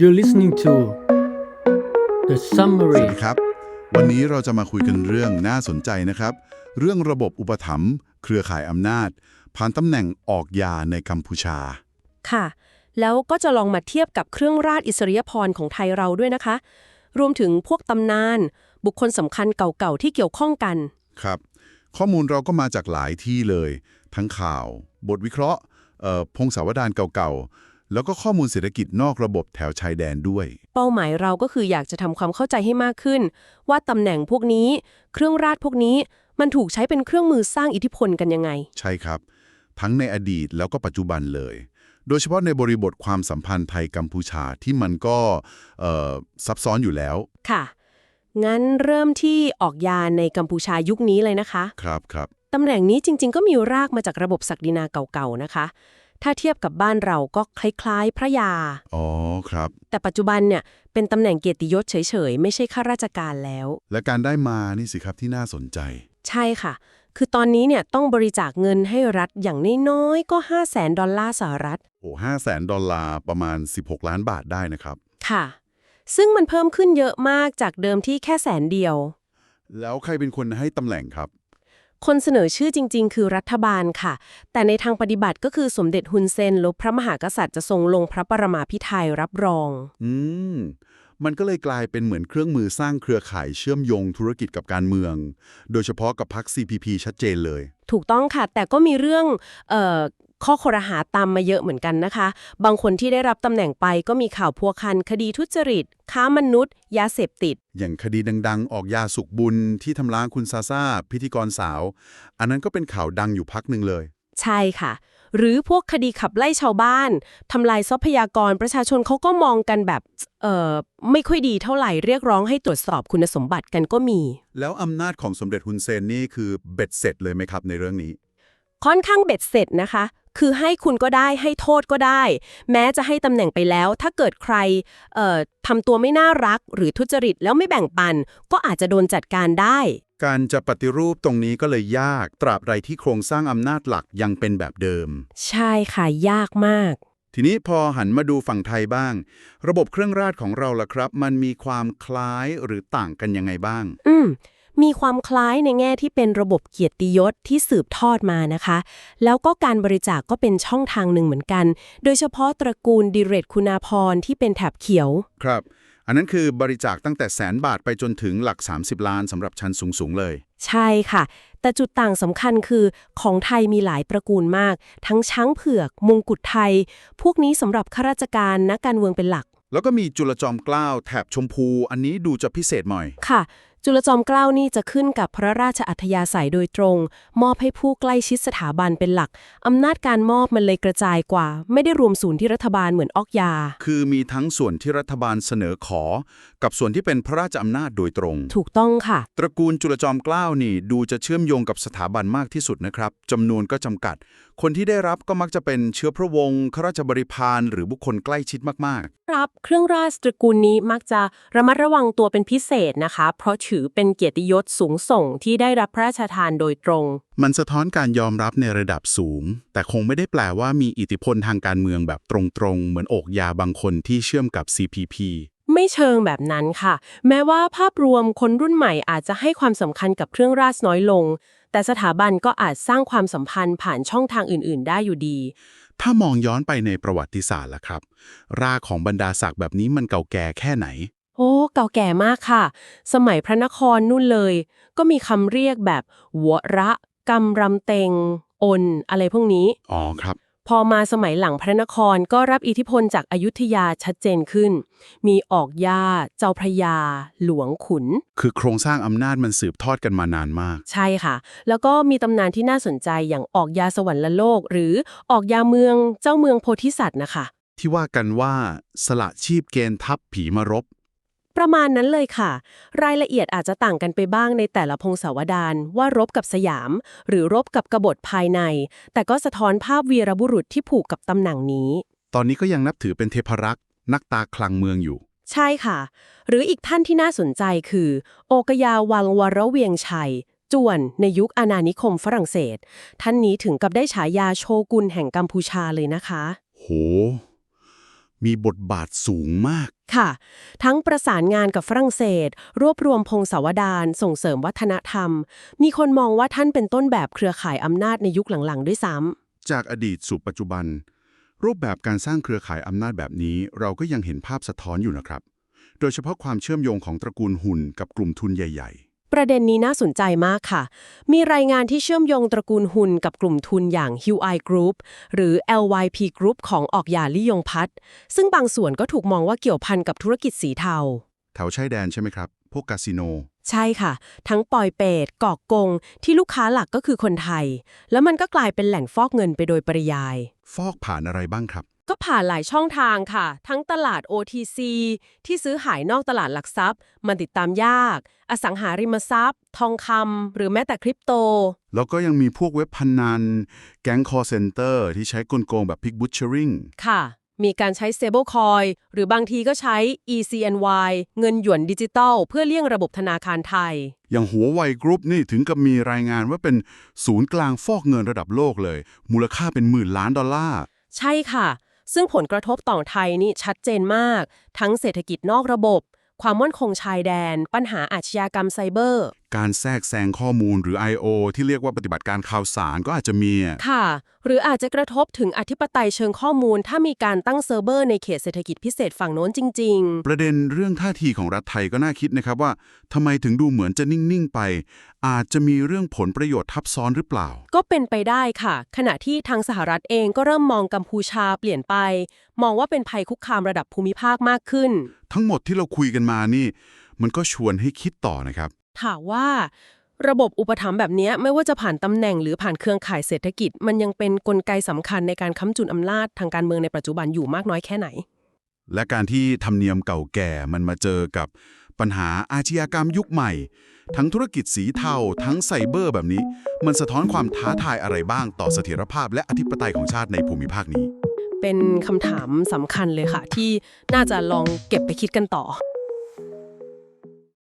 You're listening to The ส Summary วัสดีครับ วันนี้เราจะมาคุยกันเรื่องน่าสนใจนะครับ เรื่องระบบอุปถัมภ์เครือข่ายอำนาจ ผ่านตำแหน่งออกยาในกัมพูชา ค่ะ แล้วก็จะลองมาเทียบกับเครื่องราชอิสริยาภรณ์ของไทยเราด้วยนะคะ รวมถึงพวกตำนาน บุคคลสำคัญเก่าๆ ที่เกี่ยวข้องกัน ครับ ข้อมูลเราก็มาจากหลายที่เลย ทั้งข่าว บทวิเคราะห์เอ่อพงศาวดารเก่าๆ แล้วก็ข้อมูลเศรษฐกิจนอกระบบแถวชายแดนด้วย เป้าหมายเราก็คืออยากจะทำความเข้าใจให้มากขึ้น ว่าตำแหน่งพวกนี้ เครื่องราชพวกนี้มันถูกใช้เป็นเครื่องมือสร้างอิทธิพลกันยังไง ใช่ครับ ทั้งในอดีตแล้วก็ปัจจุบันเลย โดยเฉพาะในบริบทความสัมพันธ์ไทยกัมพูชาที่มันก็เอ่อซับซ้อนอยู่แล้ว ค่ะ งั้นเริ่มที่ออกยาในกัมพูชายุคนี้เลยนะคะ ครับครับตำแหน่งนี้จริง ๆ ก็มีรากมาจากระบบศักดินาเก่าๆนะคะ ถ้าเทียบกับบ้านเราก็คล้ายๆ พระยา อ๋อครับ แต่ปัจจุบันเนี่ยเป็นตำแหน่งเกียรติยศเฉยๆ ไม่ใช่ข้าราชการแล้ว และการได้มานี่สิครับที่น่าสนใจ ใช่ค่ะ คือตอนนี้เนี่ยต้องบริจาคเงินให้รัฐอย่างน้อยๆก็ 5 0 0แสนดอลลาร์สหรัฐ โอ้ห้าแสนดอลลาร์ประมาณ 16 ล้านบาทได้นะครับ ค่ะ ซึ่งมันเพิ่มขึ้นเยอะมากจากเดิมที่แค่แสนเดียว แล้วใครเป็นคนให้ตำแหน่งครับ คนเสนอชื่อจริง ๆ คือรัฐบาลค่ะ แต่ในทางปฏิบัติก็คือสมเด็จฮุนเซนหรือพระมหากษัตริย์จะทรงลงพระปรมาภิไธยรับรอง อืมมันก็เลยกลายเป็นเหมือนเครื่องมือสร้างเครือข่ายเชื่อมโยงธุรกิจกับการเมือง โดยเฉพาะกับพรรค CPP ชัดเจนเลย ถูกต้องค่ะ แต่ก็มีเรื่องเอ่อ ข้อคอรหาตามมาเยอะเหมือนกันนะคะ บางคนที่ได้รับตำแหน่งไปก็มีข่าวพัวพัน คดีทุจริต ค้ามนุษย์ ยาเสพติด อย่างคดีดังๆ ออกยาสุกบุญที่ทำร้ายคุณซาซาพิธีกรสาว อันนั้นก็เป็นข่าวดังอยู่พักหนึ่งเลย ใช่ค่ะ หรือพวกคดีขับไล่ชาวบ้านทำลายทรัพยากรประชาชนเขาก็มองกันแบบเอ่อไม่ค่อยดีเท่าไหร่เรียกร้องให้ตรวจสอบคุณสมบัติกันก็มี แล้วอำนาจของสมเด็จฮุนเซนนี่คือเบ็ดเสร็จเลยไหมครับในเรื่องนี้ ค่อนข้างเบ็ดเสร็จนะคะ คือให้คุณก็ได้ให้โทษก็ได้ แม้จะให้ตำแหน่งไปแล้ว ถ้าเกิดใครเอ่อทำตัวไม่น่ารักหรือทุจริตแล้วไม่แบ่งปัน ก็อาจจะโดนจัดการได้ การจะปฏิรูปตรงนี้ก็เลยยากตราบใดที่โครงสร้างอำนาจหลักยังเป็นแบบเดิม ใช่ค่ะยากมาก ทีนี้พอหันมาดูฝั่งไทยบ้าง ระบบเครื่องราชของเราล่ะครับ มันมีความคล้ายหรือต่างกันยังไงบ้าง อืม มีความคล้ายในแง่ที่เป็นระบบเกียรติยศที่สืบทอดมานะคะ แล้วก็การบริจาคก็เป็นช่องทางหนึ่งเหมือนกัน โดยเฉพาะตระกูลดิเรกคุณาพรที่เป็นแถบเขียว ครับ อันนั้นคือบริจาคตั้งแต่แสนบาทไปจนถึงหลัก 30 ล้านสำหรับชั้นสูงๆเลย ใช่ค่ะ แต่จุดต่างสำคัญคือของไทยมีหลายตระกูลมาก ทั้งช้างเผือก มงกุฎไทย พวกนี้สำหรับข้าราชการนักการเมืองเป็นหลักแล้วก็มีจุลจอมเกล้าแถบชมพู อันนี้ดูจะพิเศษหน่อย ค่ะ จุลจอมเกล้านี่จะขึ้นกับพระราชอัธยาศัยโดยตรง มอบให้ผู้ใกล้ชิดสถาบันเป็นหลัก อำนาจการมอบมันเลยกระจายกว่า ไม่ได้รวมศูนย์ที่รัฐบาลเหมือนออกยา คือมีทั้งส่วนที่รัฐบาลเสนอขอ กับส่วนที่เป็นพระราชอำนาจโดยตรง ถูกต้องค่ะ ตระกูลจุลจอมเกล้านี่ดูจะเชื่อมโยงกับสถาบันมากที่สุดนะครับจำนวนก็จำกัด คนที่ได้รับก็มักจะเป็นเชื้อพระวงศ์ข้าราชบริพารหรือบุคคลใกล้ชิดมากค รับ เครื่องราชตระกูลนี้มักจะระมัดระวังตัวเป็นพิเศษนะคะ เพราะถือเป็นเกียรติยศสูงส่งที่ได้รับพระราชทานโดยตรงๆมันสะท้อนการยอมรับในระดับสูง แต่คงไม่ได้แปลว่ามีอิทธิพลทางการเมืองแบบตรงๆ เหมือนโอกยาบางคนที่เชื่อมกับ CPP ไม่เชิงแบบนั้นค่ะ แม้ว่าภาพรวมคนรุ่นใหม่อาจจะให้ความสำคัญกับเครื่องราชน้อยลง แต่สถาบันก็อาจสร้างความสัมพันธ์ผ่านช่องทางอื่น ๆ ได้อยู่ดี ถ้ามองย้อนไปในประวัติศาสตร์ล่ะครับ รากของบรรดาศักดิ์แบบนี้มันเก่าแก่แค่ไหน โอ้เก่าแก่มากค่ะ สมัยพระนครนู่นเลย ก็มีคำเรียกแบบหัวระกำรำเต็งอน อะไรพวกนี้ อ๋อครับ พอมาสมัยหลังพระนครก็รับอิทธิพลจากอายุทยาชัดเจนขึ้น มีออกย่า เจ้าพระยา หลวงขุน คือโครงสร้างอำนาจมันสืบทอดกันมานานมาก ใช่ค่ะ แล้วก็มีตำนานที่น่าสนใจอย่างออกยาสวรรค์โลก หรือออกยาเมืองเจ้าเมืองโพธิสัตว์นะคะ ที่ว่ากันว่าสละชีพเกณฑ์ทัพผีมารบ ประมาณนั้นเลยค่ะ รายละเอียดอาจจะต่างกันไปบ้างในแต่ละพงศาวดารว่ารบกับสยาม หรือรบกับกบฏภายใน แต่ก็สะท้อนภาพวีรบุรุษที่ผูกกับตำแหน่งนี้ ตอนนี้ก็ยังนับถือเป็นเทพรักษ์นักตาคลังเมืองอยู่ ใช่ค่ะ หรืออีกท่านที่น่าสนใจคือ โอกยาวังวรเวียงชัยจวนในยุคอาณานิคมฝรั่งเศส ท่านนี้ถึงกับได้ฉายาโชกุนแห่งกัมพูชาเลยนะคะ โห มีบทบาทสูงมาก ค่ะ ทั้งประสานงานกับฝรั่งเศส รวบรวมพงศาวดารส่งเสริมวัฒนธรรม มีคนมองว่าท่านเป็นต้นแบบเครือข่ายอำนาจในยุคหลังๆ ด้วยซ้ำจากอดีตสู่ปัจจุบัน รูปแบบการสร้างเครือข่ายอำนาจแบบนี้ เราก็ยังเห็นภาพสะท้อนอยู่นะครับ โดยเฉพาะความเชื่อมโยงของตระกูลหุ่นกับกลุ่มทุนใหญ่ ประเด็นนี้น่าสนใจมากค่ะ มีรายงานที่เชื่อมโยงตระกูลหุนกับกลุ่มทุนอย่าง Hui Group หรือ LYP Group ของออกยาลี่ยงพัฒซึ่งบางส่วนก็ถูกมองว่าเกี่ยวพันกับธุรกิจสีเทา แถวชายแดนใช่ไหมครับ พวกคาสิโน ใช่ค่ะ ทั้งปอยเปตกอกกง ที่ลูกค้าหลักก็คือคนไทย แล้วมันก็กลายเป็นแหล่งฟอกเงินไปโดยปริยาย ฟอกผ่านอะไรบ้างครับ ก็ผ่านหลายช่องทางค่ะ ทั้งตลาด OTC ที่ซื้อขายนอกตลาดหลักทรัพย์ มันติดตามยาก อสังหาริมทรัพย์ ทองคำหรือแม้แต่คริปโต แล้วก็ยังมีพวกเว็บพนัน แก๊งคอร์เซนเตอร์ที่ใช้กลโกงแบบพิกบูชเชอริงค่ะ มีการใช้ stablecoin หรือบางทีก็ใช้ ECNY เงินหยวนดิจิตอลเพื่อเลี่ยงระบบธนาคารไทย อย่างหัวไวกรุ๊ปนี่ถึงกับมีรายงานว่าเป็นศูนย์กลางฟอกเงินระดับโลกเลย มูลค่าเป็นหมื่นล้านดอลลาร์ ใช่ค่ะ ซึ่งผลกระทบต่อไทยนี่ชัดเจนมาก ทั้งเศรษฐกิจนอกระบบ ความมั่นคงชายแดน ปัญหาอาชญากรรมไซเบอร์ การแทรกแซงข้อมูลหรือ I.O. ที่เรียกว่าปฏิบัติการข่าวสารก็อาจจะมีอะค่ะ หรืออาจจะกระทบถึงอธิปไตยเชิงข้อมูล ถ้ามีการตั้งเซิร์ฟเวอร์ในเขตเศรษฐกิจพิเศษฝั่งโน้นจริง ประเด็นเรื่องท่าทีของรัฐไทยก็น่าคิดนะครับว่าทำไมถึงดูเหมือนจะนิ่ง ๆ ไป อาจจะมีเรื่องผลประโยชน์ทับซ้อนหรือเปล่า ๆ ก็เป็นไปได้ค่ะ ขณะที่ทางสหรัฐเองก็เริ่มมองกัมพูชาเปลี่ยนไป มองว่าเป็นภัยคุกคามระดับภูมิภาคมากขึ้น ทั้งหมดที่เราคุยกันมานี่ มันก็ชวนให้คิดต่อนะครับ ถามว่าระบบอุปถัมภ์แบบเนี้ยไม่ว่าจะผ่านตำแหน่งหรือผ่านเครือข่ายเศรษฐกิจ มันยังเป็นกลไกสำคัญในการค้ำจุนอำนาจทางการเมืองในปัจจุบันอยู่มากน้อยแค่ไหน และการที่ธรรมเนียมเก่าแก่มันมาเจอกับปัญหาอาชญากรรมยุคใหม่ ทั้งธุรกิจสีเทาทั้งไซเบอร์แบบนี้ มันสะท้อนความท้าทายอะไรบ้างต่อเสถียรภาพและอธิปไตยของชาติในภูมิภาคนี้ เป็นคำถามสำคัญเลยค่ะ ที่น่าจะลองเก็บไปคิดกันต่อ